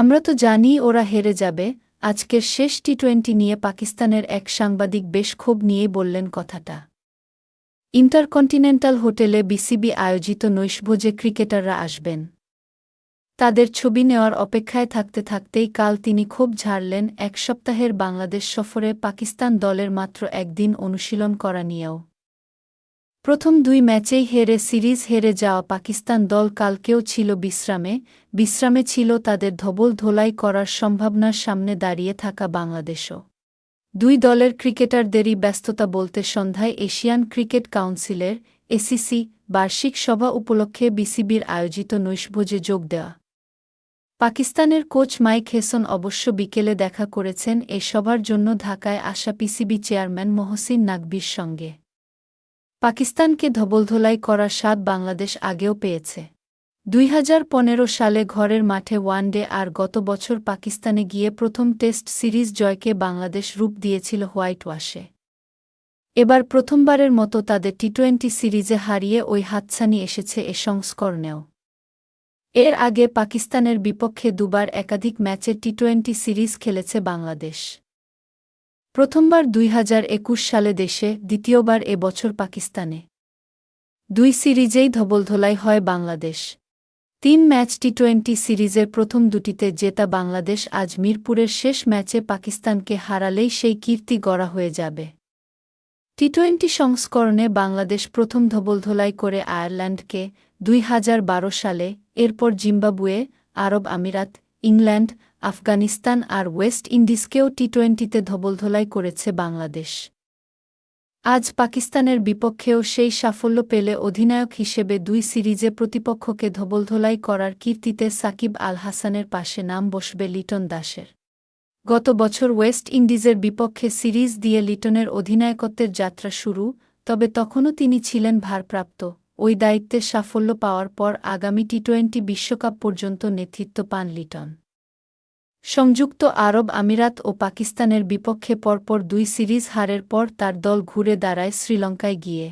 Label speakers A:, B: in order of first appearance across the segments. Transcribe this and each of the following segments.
A: আমরা তো জানি ওরা হেরে যাবে, আজকের শেষ টি টোয়েন্টি নিয়ে পাকিস্তানের এক সাংবাদিক বেশ ক্ষোভ নিয়ে বললেন কথাটা। ইন্টারকন্টিনেন্টাল হোটেলে বিসিবি আয়োজিত নৈশভোজে ক্রিকেটাররা আসবেন। তাদের ছবি নেওয়ার অপেক্ষায় থাকতে থাকতেই কাল তিনি ক্ষোভ ঝাড়লেন, এক সপ্তাহের বাংলাদেশ সফরে পাকিস্তান দলের মাত্র একদিন অনুশীলন করা নিয়েও। প্রথম দুই ম্যাচেই হেরে সিরিজ হেরে যাওয়া পাকিস্তান দল কালকেও ছিল বিশ্রামে বিশ্রামে ছিল তাদের ধবল ধোলাই করার সম্ভাবনার সামনে দাঁড়িয়ে থাকা বাংলাদেশও। দুই দলের ক্রিকেটারদেরই ব্যস্ততা বলতে সন্ধ্যায় এশিয়ান ক্রিকেট কাউন্সিলের এসিসি বার্ষিক সভা উপলক্ষে বিসিবির আয়োজিত নৈশভোজে যোগ দেওয়া। পাকিস্তানের কোচ মাইক হেসন অবশ্য বিকেলে দেখা করেছেন এ সভার জন্য ঢাকায় আসা পিসিবি চেয়ারম্যান মহসিন নাকবির সঙ্গে। পাকিস্তানকে ধবলধোলাই করার স্বাদ বাংলাদেশ আগেও পেয়েছে। দুই হাজার পনেরো সালে ঘরের মাঠে ওয়ানডে আর গত বছর পাকিস্তানে গিয়ে প্রথম টেস্ট সিরিজ জয়কে বাংলাদেশ রূপ দিয়েছিল হোয়াইট ওয়াশে। এবার প্রথমবারের মতো তাদের টি টোয়েন্টি সিরিজে হারিয়ে ওই হাতছানি এসেছে এ সংস্করণেও। এর আগে পাকিস্তানের বিপক্ষে দুবার একাধিক ম্যাচে টি টোয়েন্টি সিরিজ খেলেছে বাংলাদেশ। প্রথমবার দুই হাজার একুশ সালে দেশে, দ্বিতীয়বার এ বছর পাকিস্তানে। দুই সিরিজেই ধবলধোলাই হয় বাংলাদেশ। তিন ম্যাচ টি টোয়েন্টি সিরিজের প্রথম দুটিতে জেতা বাংলাদেশ আজ মিরপুরের শেষ ম্যাচে পাকিস্তানকে হারালেই সেই কীর্তি গড়া হয়ে যাবে। টি টোয়েন্টি সংস্করণে বাংলাদেশ প্রথম ধবলধোলাই করে আয়ারল্যান্ডকে দুই হাজার বারো সালে, এরপর জিম্বাবুয়ে, আরব আমিরাত, ইংল্যান্ড আফগানিস্তান আর ওয়েস্ট ইন্ডিজকেও টি টোয়েন্টিতে ধবলধোলাই করেছে বাংলাদেশ। আজ পাকিস্তানের বিপক্ষেও সেই সাফল্য পেলে অধিনায়ক হিসেবে দুই সিরিজে প্রতিপক্ষকে ধবলধোলাই করার কীর্তিতে সাকিব আল হাসানের পাশে নাম বসবে লিটন দাসের। গত বছর ওয়েস্ট ইন্ডিজের বিপক্ষে সিরিজ দিয়ে লিটনের অধিনায়কত্বের যাত্রা শুরু, তবে তখনও তিনি ছিলেন ভারপ্রাপ্ত। ওই দায়িত্বে সাফল্য পাওয়ার পর আগামী টি টোয়েন্টি বিশ্বকাপ পর্যন্ত নেতৃত্ব পান লিটন। সংযুক্ত আরব আমিরাত ও পাকিস্তানের বিপক্ষে পরপর দুই সিরিজ হারের পর তার দল ঘুরে দাঁড়ায় শ্রীলঙ্কায় গিয়ে।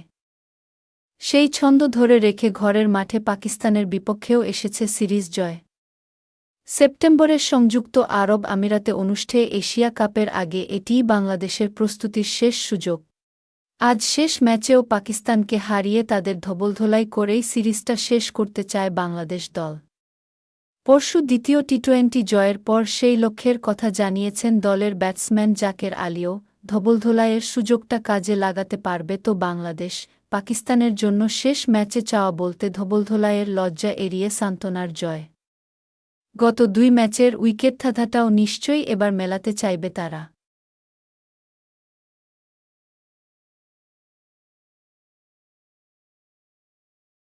A: সেই ছন্দ ধরে রেখে ঘরের মাঠে পাকিস্তানের বিপক্ষেও এসেছে সিরিজ জয়। সেপ্টেম্বরের সংযুক্ত আরব আমিরাতে অনুষ্ঠে এশিয়া কাপের আগে এটিই বাংলাদেশের প্রস্তুতির শেষ সুযোগ। আজ শেষ ম্যাচেও পাকিস্তানকে হারিয়ে তাদের ধবলধোলাই করেই সিরিজটা শেষ করতে চায় বাংলাদেশ দল। পরশু দ্বিতীয় টি টোয়েন্টি জয়ের পর সেই লক্ষ্যের কথা জানিয়েছেন দলের ব্যাটসম্যান জাকের আলিও, ধবলধোলাইয়ের সুযোগটা কাজে লাগাতে পারবে তো বাংলাদেশ, পাকিস্তানের জন্য শেষ ম্যাচে চাওয়া বলতে ধবলধোলাইয়ের লজ্জা এড়িয়ে সান্ত্বনার জয়। গত দুই ম্যাচের উইকেট থাধাটাও নিশ্চয়ই এবার মেলাতে চাইবে তারা।